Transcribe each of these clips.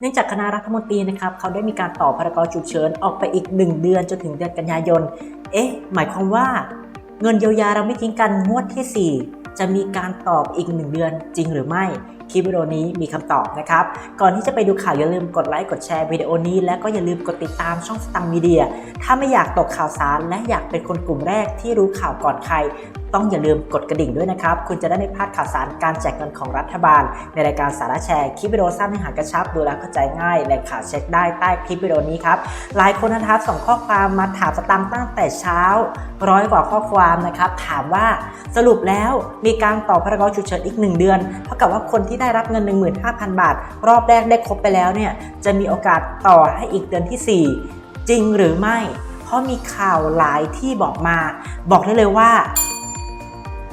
เนื่องจากคณะรัฐมนตรีนะครับเขาได้มีการต่อพรกฉุกเฉินออกไปอีก 1 เดือนจนถึงเดือนกันยายน เอ๊ะ หมายความว่า เงินเยียวยาเราไม่ทิ้งกันงวดที่ 4 จะมีการตอบอีก 1 เดือนจริงหรือไม่คลิปวิดีโอนี้มีคำตอบนะครับ ก่อนที่จะไปดูข่าวอย่าลืมกดไลค์กดแชร์วิดีโอนี้ และก็อย่าลืมกดติดตามช่องสตังมีเดีย ถ้าไม่อยากตกข่าวสาร และอยากเป็นคนกลุ่มแรกที่รู้ข่าวก่อนใคร ต้องอย่าลืมกดกระดิ่งด้วยนะครับ คุณจะได้ไม่พลาดข่าวสารการแจกเงินของรัฐบาล ในรายการสาระแชร์คลิปวิดีโอสั้นเนื้อหากระชับดูแลเข้าใจง่ายและข่าวเช็คได้ใต้คลิปวิดีโอนี้ครับหลายคนนะครับส่งข้อความมาถามสตังตั้งแต่เช้า ร้อยกว่าข้อความนะครับถามว่าสรุปแล้วมีการต่อพรกฉุกเฉินอีก 1 เดือนเท่ากับว่าคนที่ได้รับเงิน 15,000 บาท รอบแรกได้ครบไปแล้วเนี่ยจะมีโอกาสต่อให้อีกเดือนที่ 4 จริงหรือไม่ เพราะมีข่าวหลายที่บอกมา บอกได้เลยว่า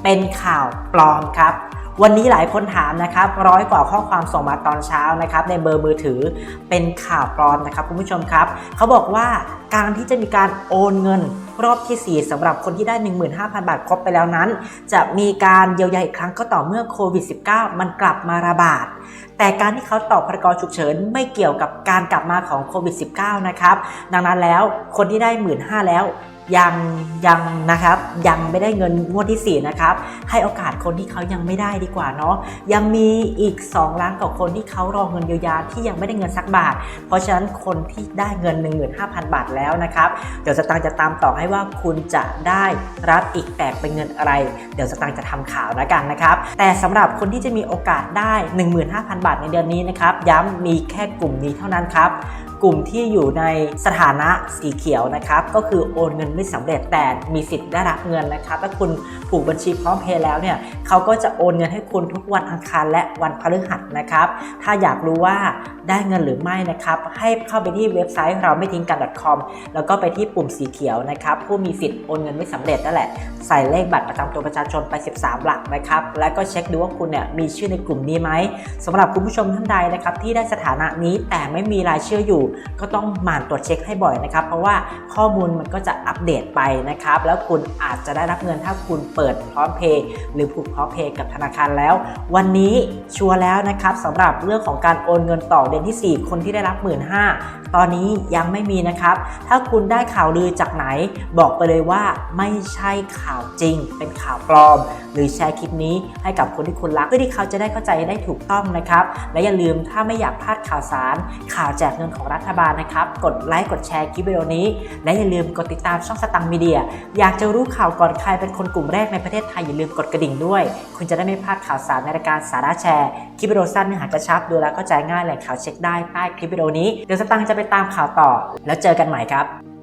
เป็นข่าวปลอมครับ วันนี้หลายคนถามนะครับร้อยกว่าข้อความส่งมาตอนเช้านะครับ ในเบอร์มือถือเป็นข่าวปลอมนะครับคุณผู้ชมครับเขาบอกว่าการที่จะมีการโอนเงินรอบที่ 4สำหรับคนที่ได้ 15,000 บาทครบไปแล้วนั้น จะมีการเยียวยาอีกครั้งก็ต่อเมื่อโควิด -19 มันกลับมาระบาด แต่การที่เขาตอบพรกฉุกเฉินไม่เกี่ยวกับการกลับมาของโควิด -19 นะครับ ดังนั้นแล้วคนที่ได้ 1 5ื่นแล้ว ยังยังนะครับยังไม่ได้เงินงวดที่ 4 นะครับ ให้โอกาสคนที่เขายังไม่ได้ดีกว่าเนาะยังมีอีก 2 ล้านกว่าคนที่เขารอเงินเยียวยาที่ยังไม่ได้เงินสักบาท เพราะฉะนั้นคนที่ได้เงิน 15,000 บาทแล้วนะครับ เดี๋ยวสตางค์จะตามต่อให้ว่าคุณจะได้รับอีกแตกเป็นเงินอะไร เดี๋ยวสตางค์จะทำข่าวแล้วกันนะครับแต่สำหรับคนที่จะมีโอกาสได้ 15,000 บาทในเดือนนี้นะครับย้ำมีแค่กลุ่มนี้เท่านั้นครับกลุ่มที่อยู่ในสถานะสีเขียวนะครับ ก็คือโอนเงินไม่สำเร็จแต่มีสิทธิ์ได้รับเงินนะครับ ถ้าคุณผูกบัญชีพร้อมเพย์แล้วเนี่ยเขาก็จะโอนเงินให้คุณทุกวันอังคารและวันพฤหัสนะครับ ถ้าอยากรู้ว่าได้เงินหรือไม่นะครับ ให้เข้าไปที่เว็บไซต์เราไม่ทิ้งกัน .com แล้วก็ไปที่ปุ่มสีเขียวนะครับ ผู้มีสิทธิ์โอนเงินไม่สำเร็จนั่นแหละ ใส่เลขบัตรประจำตัวประชาชนไป 13 หลักนะครับ แล้วก็เช็คดูว่าคุณเนี่ยมีชื่อในกลุ่มนี้ไหมสำหรับคุณผู้ชมท่านใดนะครับที่ได้สถานะนี้แต่ไม่มีรายชื่ออยู่ก็ต้องหมั่นตรวจเช็คให้บ่อยนะครับ เพราะว่าข้อมูลมันก็จะอัปเดตไปนะครับ แล้วคุณอาจจะได้รับเงินถ้าคุณเปิดพร้อมเพย์หรือผูกพร้อมเพย์กับธนาคารแล้ว วันนี้ชัวร์แล้วนะครับสำหรับเรื่องของการโอนเงินต่อเดือนที่ 4 คนที่ได้รับ 1 5ื่นตอนนี้ยังไม่มีนะครับ ถ้าคุณได้ข่าวลือจากไหน บอกไปเลยว่าไม่ใช่ข่าวจริง เป็นข่าวปลอม หรือแชร์คลิปนี้ให้กับคนที่คุณรักเพื่อที่เขาจะได้เข้าใจได้ถูกต้องนะครับ และอย่าลืมถ้าไม่อยากพลาดข่าวสาร ข่าวแจกเงินของเรัฐบาลนะครับ กดไลค์กดแชร์คลิปวิดีโอนี้ และอย่าลืมกดติดตามช่องสตังมีเดีย อยากจะรู้ข่าวก่อนใครเป็นคนกลุ่มแรกในประเทศไทยอย่าลืมกดกระดิ่งด้วย คุณจะได้ไม่พลาดข่าวสารในรายการสาระแชร์คลิปวิดีโอสั้นเนื้อหากระชับดูแล้วก็ใจง่ายแหล่งข่าวเช็คได้ใต้คลิปวิดีโอนี้เดี๋ยวสตังค์จะไปตามข่าวต่อ แล้วเจอกันใหม่ครับ